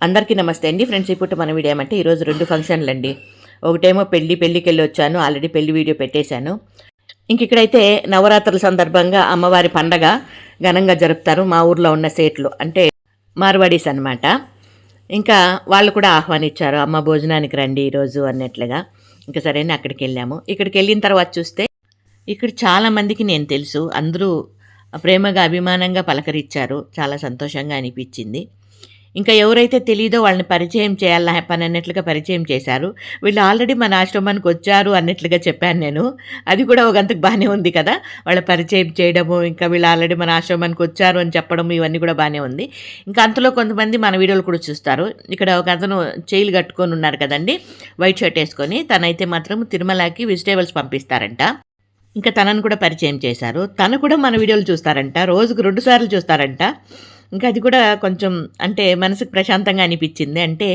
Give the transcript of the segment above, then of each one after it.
అందరికీ నమస్తే అండి. ఫ్రెండ్స్ ఇప్పుడు మన వీడియో ఏమంటే ఈరోజు రెండు ఫంక్షన్లు అండి ఒకటేమో పెళ్ళి పెళ్ళికి వెళ్ళి వచ్చాను. ఆల్రెడీ పెళ్ళి వీడియో పెట్టేశాను. ఇంక ఇక్కడైతే నవరాత్రుల సందర్భంగా అమ్మవారి పండగ ఘనంగా జరుపుతారు మా ఊర్లో ఉన్న సేట్లు. అంటే మార్వాడీస్ అనమాట ఇంకా వాళ్ళు కూడా ఆహ్వానించారు అమ్మ భోజనానికి రండి ఈరోజు అన్నట్లుగా. ఇంకా సరే అని అక్కడికి వెళ్ళాము. ఇక్కడికి వెళ్ళిన తర్వాత చూస్తే ఇక్కడ చాలామందికి నేను తెలుసు. అందరూ ప్రేమగా అభిమానంగా పలకరించారు. చాలా సంతోషంగా అనిపించింది. ఇంకా ఎవరైతే తెలియదో వాళ్ళని పరిచయం చేయాలని పని అన్నట్లుగా పరిచయం చేశారు. వీళ్ళు ఆల్రెడీ మన ఆశ్రమానికి వచ్చారు అన్నట్లుగా చెప్పాను నేను. అది కూడా ఒక అంతకు బాగానే ఉంది కదా. వాళ్ళ పరిచయం చేయడము ఇంకా వీళ్ళు ఆల్రెడీ మన ఆశ్రమానికి వచ్చారు అని చెప్పడం ఇవన్నీ కూడా బాగానే ఉంది. ఇంకా అంతలో కొంతమంది మన వీడియోలు కూడా చూస్తారు. ఇక్కడ ఒక అతను చేయిలు కట్టుకొని ఉన్నారు కదండి. వైట్ షర్ట్ వేసుకొని. తనైతే మాత్రం తిరుమలకి వెజిటేబుల్స్ పంపిస్తారంట. ఇంకా తనను కూడా పరిచయం చేశారు. తను కూడా మన వీడియోలు చూస్తారంట. రోజుకు రెండుసార్లు చూస్తారంట. ఇంకా అది కూడా కొంచెం అంటే మనసుకు ప్రశాంతంగా అనిపించింది. అంటే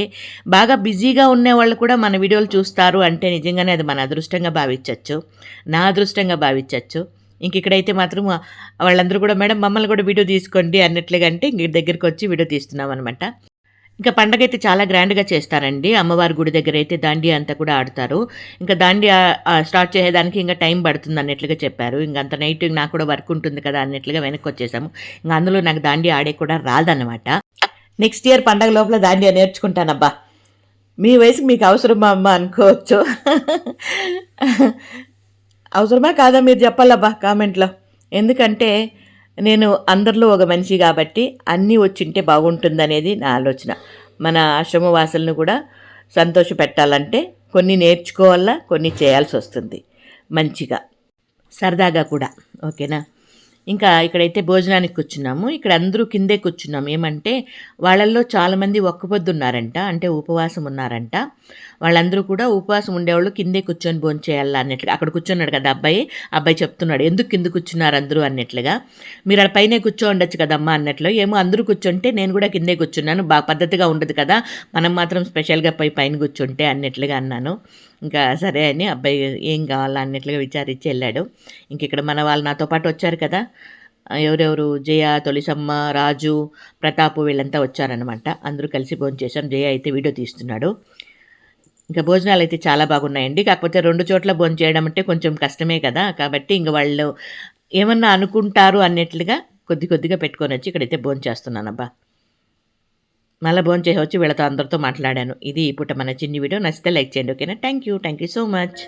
బాగా బిజీగా ఉండే వాళ్ళు కూడా మన వీడియోలు చూస్తారు అంటే నిజంగానే అది మన అదృష్టంగా భావించవచ్చు నా అదృష్టంగా భావించవచ్చు ఇంక ఇక్కడైతే మాత్రం వాళ్ళందరూ కూడా మేడం మమ్మల్ని కూడా వీడియో తీసుకోండి అన్నట్లుగా అంటే ఇంక దగ్గరికి వచ్చి వీడియో తీస్తున్నాం అనమాట ఇంకా పండగ అయితే చాలా గ్రాండ్గా చేస్తారండి. అమ్మవారి గుడి దగ్గర అయితే దాండియా అంతా కూడా ఆడతారు. ఇంకా దాండియా స్టార్ట్ చేసేదానికి ఇంకా టైం పడుతుంది అన్నట్లుగా చెప్పారు. ఇంకా అంత నైట్ నాకు కూడా వర్క్ ఉంటుంది కదా అన్నట్లుగా వెనక్కి వచ్చేసాము ఇంకా అందులో నాకు దాండియా ఆడే కూడా రాదన్నమాట. నెక్స్ట్ ఇయర్ పండగ లోపల దాండియా నేర్చుకుంటానబ్బా. మీ వయసుకి మీకు అవసరమా అమ్మ అనుకోవచ్చు. అవసరమా కాదా మీరు చెప్పాలబ్బా కామెంట్లో? ఎందుకంటే నేను అందరిలో ఒక మనిషి కాబట్టి అన్నీ వచ్చింటే బాగుంటుందనేది నా ఆలోచన. మన ఆశ్రమవాసులను కూడా సంతోష పెట్టాలంటే కొన్ని నేర్చుకోవాలా కొన్ని చేయాల్సి వస్తుంది. మంచిగా. సరదాగా కూడా. ఓకేనా? ఇంకా ఇక్కడైతే భోజనానికి కూర్చున్నాము. ఇక్కడ అందరూ కిందే కూర్చున్నాం ఏమంటే వాళ్ళల్లో చాలామంది ఒక్కపొద్దు ఉన్నారంట అంటే ఉపవాసం ఉన్నారంట. వాళ్ళందరూ కూడా ఉపవాసం ఉండేవాళ్ళు కిందే కూర్చొని భోంచేయాలా అన్నట్లు అన్నట్లుగా. అక్కడ కూర్చున్నాడు కదా అబ్బాయి. అబ్బాయి చెప్తున్నాడు ఎందుకు కింద కూర్చున్నారు అందరూ? అన్నట్లుగా. మీరు అక్కడ పైనే కూర్చో ఉండొచ్చు కదమ్మా అన్నట్లు. ఏమో అందరూ కూర్చుంటే నేను కూడా కిందే కూర్చున్నాను బాగా పద్ధతిగా ఉండదు కదా. మనం మాత్రం స్పెషల్గా పై పైన కూర్చుంటే అన్నట్లుగా అన్నాను. ఇంకా సరే అని అబ్బాయి ఏం కావాలా అన్నట్లుగా విచారించి వెళ్ళాడు. ఇంక ఇక్కడ మన వాళ్ళు నాతో పాటు వచ్చారు కదా. ఎవరెవరు? జయ తొలిసమ్మ రాజు ప్రతాపు వీళ్ళంతా వచ్చారనమాట అందరూ కలిసి భోంచేసాం జయ అయితే వీడియో తీస్తున్నాడు. ఇంకా భోజనాలు అయితే చాలా బాగున్నాయండి. కాకపోతే రెండు చోట్ల భోజనం చేయడం అంటే కొంచెం కష్టమే కదా. కాబట్టి ఇంక వాళ్ళు ఏమన్నా అనుకుంటారు అన్నట్లుగా కొద్ది కొద్దిగా పెట్టుకొని వచ్చి ఇక్కడైతే భోజనం చేస్తున్నానబ్బా. మళ్ళీ భోజనం చేసి వచ్చి వీళ్ళతో అందరితో మాట్లాడాను. ఇది ఇప్పుడు మన చిన్ని వీడియో. నచ్చితే లైక్ చేయండి ఓకేనా? Thank you thank you so much